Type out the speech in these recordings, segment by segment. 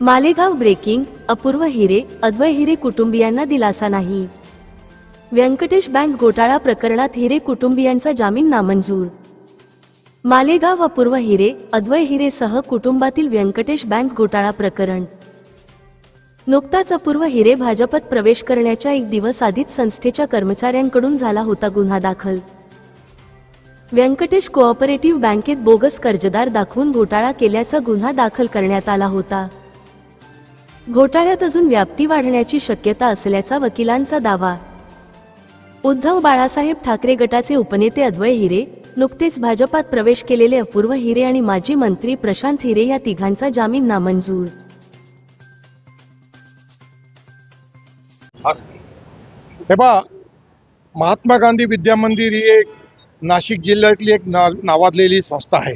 Malegaon breaking अपूर्व हिरे अद्वय हिरे कुटुंबियांना दिलासा नाही. व्यंकटेश बँक घोटाळा प्रकरणात हिरे कुटुंबियांचा जामीन नामंजूर. मालेगाव अपूर्व हिरे अद्वय हिरेसह कुटुंबातील व्यंकटेश बँक घोटाळा प्रकरण. नुकताच अपूर्व हिरे भाजपत प्रवेश करण्याच्या एक दिवस आधीच संस्थेच्या कर्मचाऱ्यांकडून झाला होता गुन्हा दाखल. व्यंकटेश कोऑपरेटिव्ह बँकेत बोगस कर्जदार दाखवून घोटाळा केल्याचा गुन्हा दाखल करण्यात आला होता. घोटाळ्यात अजून व्याप्ती वाढण्याची शक्यता असल्याचा वकिलांचा दावा. उद्धव बाळासाहेब ठाकरे गटाचे उपनेते अद्वय हिरे नुकतेच भाजपात प्रवेश केलेले अपूर्व हिरे आणि माजी मंत्री प्रशांत हिरे या तिघांचा जामीन नामंजूर. हे पहा महात्मा गांधी विद्या मंदिर ही एक नाशिक जिल्ह्यातली एक ना नावाजलेली संस्था आहे.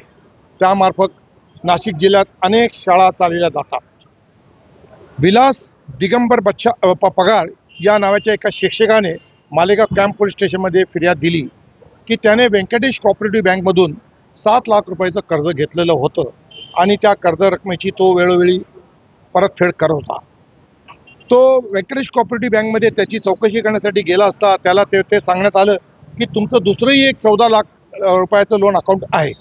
त्यामार्फत नाशिक जिल्ह्यात अनेक शाळा चालविल्या जातात. विलास दिगंबर बच्चा प- पगार या नावाच्या एका शिक्षकाने मालेगाव कॅम्प पोलीस स्टेशनमध्ये फिर्याद दिली की त्याने व्यंकटेश कॉपरेटिव्ह बँकमधून सात लाख रुपयाचं कर्ज घेतलेलं होतं आणि त्या कर्ज रकमेची तो वेळोवेळी परतफेड करत होता. तो व्यंकटेश कॉपरेटिव्ह बँकमध्ये त्याची चौकशी करण्यासाठी गेला असता त्याला ते ते सांगण्यात आलं की तुमचं दुसरंही एक चौदा लाख रुपयाचं लोन अकाउंट आहे.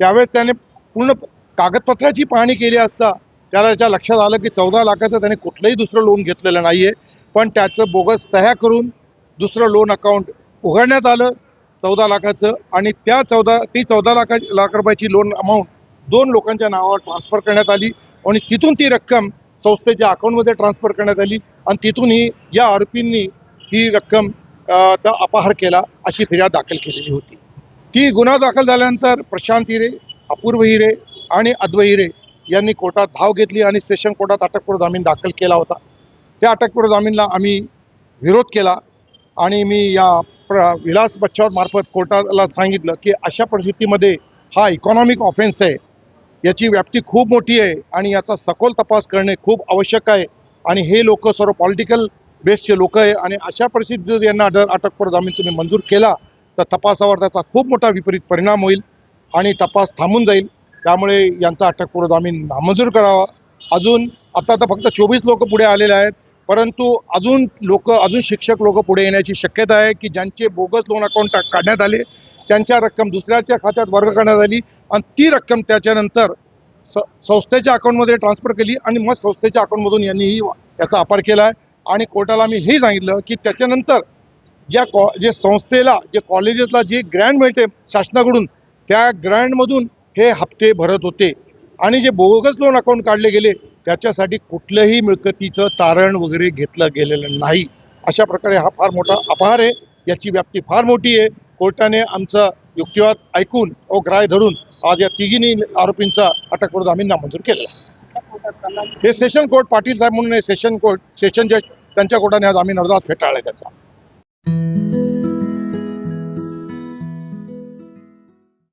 त्यावेळेस त्याने पूर्ण कागदपत्राची पाहणी केली असता त्याच्या लक्षात आलं की चौदा लाखाचं त्याने कुठलंही दुसरं लोन घेतलेलं नाही आहे पण त्याचं बोगस सह्या करून दुसरं लोन अकाउंट उघडण्यात आलं चौदा लाखाचं. आणि त्या चौदा ती चौदा लाखा लाख रुपयाची लोन अमाऊंट दोन लोकांच्या नावावर ट्रान्सफर करण्यात आली. आणि तिथून ती रक्कम संस्थेच्या अकाउंटमध्ये ट्रान्सफर करण्यात आली. आणि तिथूनही या आरोपींनी ही रक्कम अपहार केला अशी फिर्याद दाखल केलेली होती. ती गुन्हा दाखल झाल्यानंतर प्रशांत हिरे अपूर्व हिरे आणि अद्वै हिरे यांनी कोर्टात धाव घेतली आणि सेशन कोर्टात अटकपूर्व जामीन दाखल केला होता. त्या अटकपूर्व जामीनला आम्ही विरोध केला आणि मी या प्र विलास बच्चाव मार्फत कोर्टाला सांगितलं की अशा परिस्थितीमध्ये हा इकॉनॉमिक ऑफेन्स आहे. याची व्याप्ती खूप मोठी आहे आणि याचा सखोल तपास करणे खूप आवश्यक आहे आणि हे लोक सर्व पॉलिटिकल बेसचे लोक आहे आणि अशा परिस्थितीत जर यांना अटक अटकपूर्व जामीन तुम्ही मंजूर केला तर तपासावर त्याचा खूप मोठा विपरीत परिणाम होईल आणि तपास थांबून जाईल. त्यामुळे यांचा अटकपूर्व जामीन नामंजूर करावा. अजून आता तर फक्त चोवीस लोक पुढे आलेले आहेत. परंतु अजून लोक अजून शिक्षक लोक पुढे येण्याची शक्यता आहे की ज्यांचे बोगस लोन अकाउंट काढण्यात आले त्यांच्या रक्कम दुसऱ्याच्या खात्यात वर्ग करण्यात आली आणि ती रक्कम त्याच्यानंतर स संस्थेच्या अकाउंटमध्ये ट्रान्सफर केली आणि मग संस्थेच्या अकाउंटमधून यांनीही याचा अपार केला आहे. आणि कोर्टाला मी हे सांगितलं की त्याच्यानंतर ज्या कॉ जे संस्थेला जे कॉलेजेसला जे ग्रँड मिळते शासनाकडून त्या ग्रँडमधून हे हप्ते भरत होते. आणि जे बोगस लोन अकाउंट काढले गेले त्याच्यासाठी कुठल्याही मिळकतीचं तारण वगैरे घेतलं गेलेलं नाही. अशा प्रकारे हा फार मोठा अपहार आहे. याची व्याप्ती फार मोठी आहे. कोर्टाने आमचा युक्तिवाद ऐकून व ग्राय धरून आज या तिघींनी आरोपींचा अटक करून आम्ही नामंजूर केलेला हे सेशन कोर्ट पाटील साहेब म्हणून सेशन कोर्ट सेशन जज त्यांच्या कोर्टाने आज आम्ही नवदास फेटाळला त्याचा.